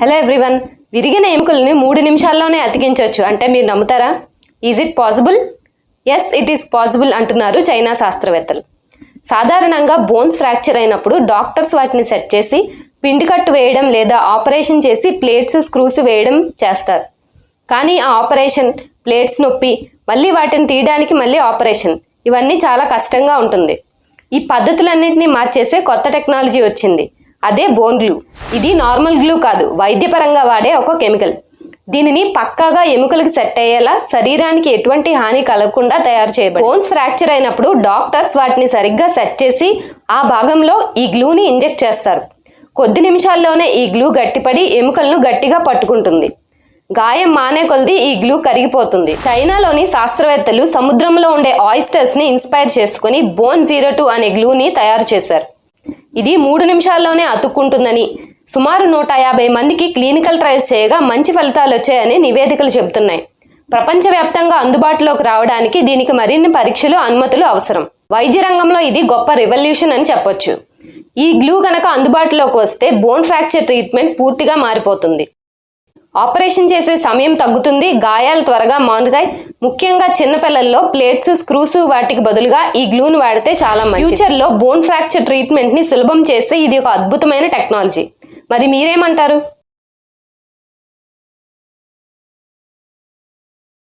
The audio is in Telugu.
హలో ఎవ్రీవన్ విరిగిన ఎముకల్ని మూడు నిమిషాల్లోనే అతికించవచ్చు. అంటే మీరు నమ్ముతారా? Is it possible yes it is possible అంటున్నారు చైనా శాస్త్రవేత్తలు. సాధారణంగా బోన్స్ ఫ్రాక్చర్ అయినప్పుడు డాక్టర్స్ వాటిని సెట్ చేసి పిండి కట్టు వేయడం లేదా ఆపరేషన్ చేసి ప్లేట్స్ స్క్రూస్ వేయడం చేస్తారు. కానీ ఆ ఆపరేషన్ ప్లేట్స్ నొప్పి మళ్ళీ వాటిని తీయడానికి మళ్ళీ ఆపరేషన్ ఇవన్నీ చాలా కష్టంగా ఉంటుంది. ఈ పద్ధతులన్నింటినీ మార్చేసే కొత్త టెక్నాలజీ వచ్చింది. అదే బోన్ గ్లూ ఇది నార్మల్ గ్లూ కాదు వైద్యపరంగా వాడే ఒక కెమికల్ దీనిని పక్కాగా ఎముకలకు సెట్ అయ్యేలా శరీరానికి ఎటువంటి హాని కలగకుండా తయారు చేయబడి బోన్స్ ఫ్రాక్చర్ అయినప్పుడు డాక్టర్స్ వాటిని సరిగ్గా సెట్ చేసి ఆ భాగంలో ఈ గ్లూని ఇంజెక్ట్ చేస్తారు. కొద్ది నిమిషాల్లోనే ఈ గ్లూ గట్టిపడి ఎముకలను గట్టిగా పట్టుకుంటుంది. గాయం మానే కొలది ఈ గ్లూ కరిగిపోతుంది. చైనాలోని శాస్త్రవేత్తలు సముద్రంలో ఉండే ఆయిస్టర్స్ని ఇన్స్పైర్ చేసుకుని బోన్ జీరో టూ అనే గ్లూని తయారు చేశారు. ఇది మూడు నిమిషాల్లోనే అతుక్కుంటుందని. సుమారు నూట యాభై మందికి క్లినికల్ ట్రయల్స్ చేయగా మంచి ఫలితాలు వచ్చాయని నివేదికలు చెబుతున్నాయి. ప్రపంచవ్యాప్తంగా అందుబాటులోకి రావడానికి దీనికి మరిన్ని పరీక్షలు అనుమతులు అవసరం. వైద్య రంగంలో ఇది గొప్ప రెవల్యూషన్ అని చెప్పొచ్చు. ఈ గ్లూ కనుక అందుబాటులోకి వస్తే బోన్ ఫ్రాక్చర్ ట్రీట్మెంట్ పూర్తిగా మారిపోతుంది. ఆపరేషన్ చేసే సమయం తగ్గుతుంది. గాయాలు త్వరగా మానుతాయి. ముఖ్యంగా చిన్నపిల్లల్లో ప్లేట్స్ స్క్రూస్ వాటికి బదులుగా ఈ గ్లూను వాడితే చాలా మంచిది. ఫ్యూచర్లో బోన్ ఫ్రాక్చర్ ట్రీట్మెంట్ని సులభం చేస్తే ఇది ఒక అద్భుతమైన టెక్నాలజీ. మరి మీరేమంటారు?